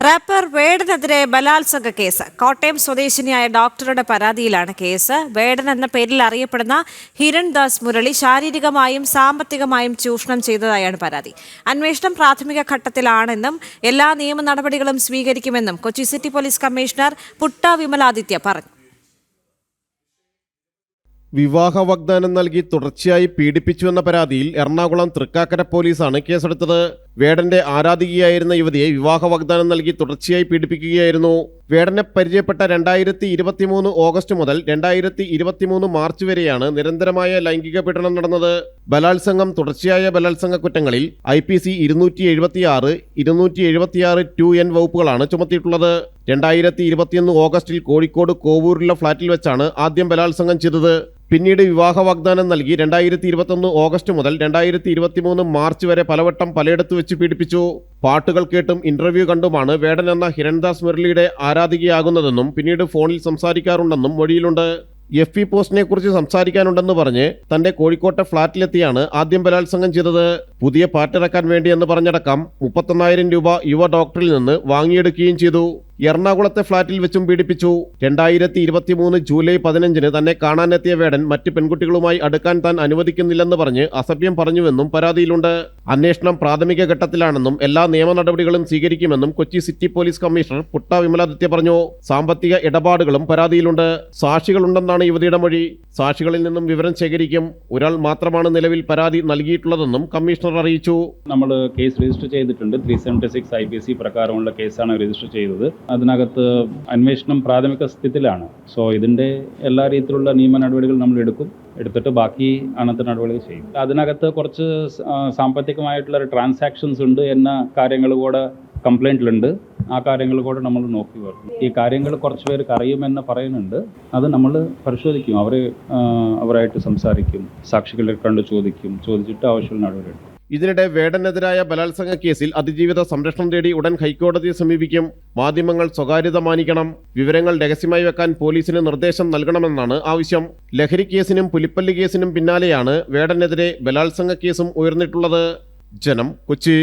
Wrapper വേടനെതിരെ ബലാത്സംഗ case. Kottayam സ്വദേശിനിയായ ഡോക്ടറുടെ പരാതിയിലാണ് കേസ്. വേടൻ എന്ന പേരിൽ അറിയപ്പെടുന്ന ഹിരൺദാസ് മുരളി ശാരീരികമായും സാമ്പത്തികമായും ചൂഷണം ചെയ്തതായാണ് പരാതി. അന്വേഷണം പ്രാഥമിക ഘട്ടത്തിലാണെന്നും എല്ലാ നിയമ നടപടികളും സ്വീകരിക്കുമെന്നും Kochi city police commissioner Putta Vimaladitya പറഞ്ഞു. വിവാഹ വാഗ്ദാനം നൽകി തുടർച്ചയായി പീഡിപ്പിച്ചുവെന്ന പരാതിയിൽ എറണാകുളം തൃക്കാക്കര പോലീസാണ് കേസെടുത്തത്. വേടന്റെ ആരാധികയായിരുന്ന യുവതിയെ വിവാഹ വാഗ്ദാനം നൽകി തുടർച്ചയായി പീഡിപ്പിക്കുകയായിരുന്നു. വേടനെ പരിചയപ്പെട്ട രണ്ടായിരത്തി ഇരുപത്തിമൂന്ന് ഓഗസ്റ്റ് മുതൽ രണ്ടായിരത്തി ഇരുപത്തിമൂന്ന് മാർച്ച് വരെയാണ് നിരന്തരമായ ലൈംഗിക പീഡനം നടന്നത്. ബലാത്സംഗം തുടർച്ചയായ ബലാത്സംഗ കുറ്റങ്ങളിൽ ഐ പി സി ഇരുന്നൂറ്റി എഴുപത്തിയാറ് ഇരുന്നൂറ്റി എഴുപത്തിയാറ് ടു എൻ വകുപ്പുകളാണ് ചുമത്തിയിട്ടുള്ളത്. രണ്ടായിരത്തി ഇരുപത്തിയൊന്ന് ഓഗസ്റ്റിൽ കോഴിക്കോട് കോവൂരിലെ ഫ്ളാറ്റിൽ വെച്ചാണ് ആദ്യം ബലാത്സംഗം ചെയ്തത്. പിന്നീട് വിവാഹ വാഗ്ദാനം നൽകി രണ്ടായിരത്തി ഇരുപത്തൊന്ന് ഓഗസ്റ്റ് മുതൽ രണ്ടായിരത്തി ഇരുപത്തിമൂന്ന് മാർച്ച് വരെ പലവട്ടം പലയിടത്ത് വെച്ച് പീഡിപ്പിച്ചു. പാട്ടുകൾ കേട്ടും ഇന്റർവ്യൂ കണ്ടുമാണ് വേടൻ എന്ന ഹിരൺദാസ് മുരളിയുടെ ആരാധികയാകുന്നതെന്നും പിന്നീട് ഫോണിൽ സംസാരിക്കാറുണ്ടെന്നും മൊഴിയിലുണ്ട്. എഫ് ഇ പോസ്റ്റിനെ കുറിച്ച് സംസാരിക്കാനുണ്ടെന്ന് പറഞ്ഞ് തന്റെ കോഴിക്കോട്ടെ ഫ്ളാറ്റിലെത്തിയാണ് ആദ്യം ബലാത്സംഗം ചെയ്തത്. പുതിയ പാട്ടിറക്കാൻ വേണ്ടിയെന്ന് പറഞ്ഞടക്കം മുപ്പത്തൊന്നായിരം രൂപ യുവ ഡോക്ടറിൽ നിന്ന് വാങ്ങിയെടുക്കുകയും ചെയ്തു. എറണാകുളത്തെ ഫ്ളാറ്റിൽ വെച്ചും പീഡിപ്പിച്ചു. രണ്ടായിരത്തി ഇരുപത്തിമൂന്ന് ജൂലൈ പതിനഞ്ചിന് തന്നെ കാണാനെത്തിയ വേടൻ മറ്റ് പെൺകുട്ടികളുമായി അടുക്കാൻ താൻ അനുവദിക്കുന്നില്ലെന്ന് പറഞ്ഞ് അസഭ്യം പറഞ്ഞുവെന്നും പരാതിയിലുണ്ട്. അന്വേഷണം പ്രാഥമിക ഘട്ടത്തിലാണെന്നും എല്ലാ നിയമ നടപടികളും സ്വീകരിക്കുമെന്നും Kochi city police commissioner Putta Vimaladitya പറഞ്ഞു. സാമ്പത്തിക ഇടപാടുകളും പരാതിയിലുണ്ട്. സാക്ഷികളുണ്ടെന്നാണ് യുവതിയുടെ മൊഴി. സാക്ഷികളിൽ നിന്നും വിവരം ശേഖരിക്കും. ഒരാൾ മാത്രമാണ് നിലവിൽ പരാതി നൽകിയിട്ടുള്ളതെന്നും കമ്മീഷണർ അറിയിച്ചു. നമ്മൾ കേസ് രജിസ്റ്റർ ചെയ്തിട്ടുണ്ട്. Three seventy six I P C പ്രകാരമുള്ള കേസാണ് രജിസ്റ്റർ ചെയ്തത്. അതിനകത്ത് അന്വേഷണം പ്രാഥമിക സ്ഥിതിയിലാണ്. സോ ഇതിന്റെ എല്ലാ രീതിയിലുള്ള നിയമ നടപടികൾ നമ്മൾ എടുക്കും. എടുത്തിട്ട് ബാക്കി അനന്തര നടപടികൾ ചെയ്യും. അതിനകത്ത് കുറച്ച് സാമ്പത്തികമായിട്ടുള്ള ട്രാൻസാക്ഷൻസ് ഉണ്ട് എന്ന കാര്യങ്ങൾ കൂടെ കംപ്ലൈന്റിലുണ്ട് ആ കാര്യങ്ങൾ കൂടെ നമ്മൾ നോക്കി വരും ഈ കാര്യങ്ങൾ കുറച്ച് പേർക്ക് അറിയുമെന്ന് പറയുന്നുണ്ട്. അത് നമ്മൾ പരിശോധിക്കും. അവർ അവരായിട്ട് സംസാരിക്കും. സാക്ഷികളെ കണ്ട് ചോദിക്കും. ചോദിച്ചിട്ട് ആവശ്യമുള്ള നടപടി എടുക്കും ഇതിനിടെ വേടനെതിരായ ബലാത്സംഗ കേസിൽ അതിജീവിത സംരക്ഷണം തേടി ഉടൻ ഹൈക്കോടതിയെ സമീപിക്കും. മാധ്യമങ്ങൾ സ്വകാര്യത മാനിക്കണം. വിവരങ്ങൾ രഹസ്യമായി വെക്കാൻ പോലീസിന് നിർദ്ദേശം നൽകണമെന്നാണ് ആവശ്യം. ലഹരി കേസിനും പുലിപ്പല്ലി കേസിനും പിന്നാലെയാണ് വേടനെതിരെ ബലാത്സംഗ കേസും ഉയർന്നിട്ടുള്ളത്. ജനം കൊച്ചി.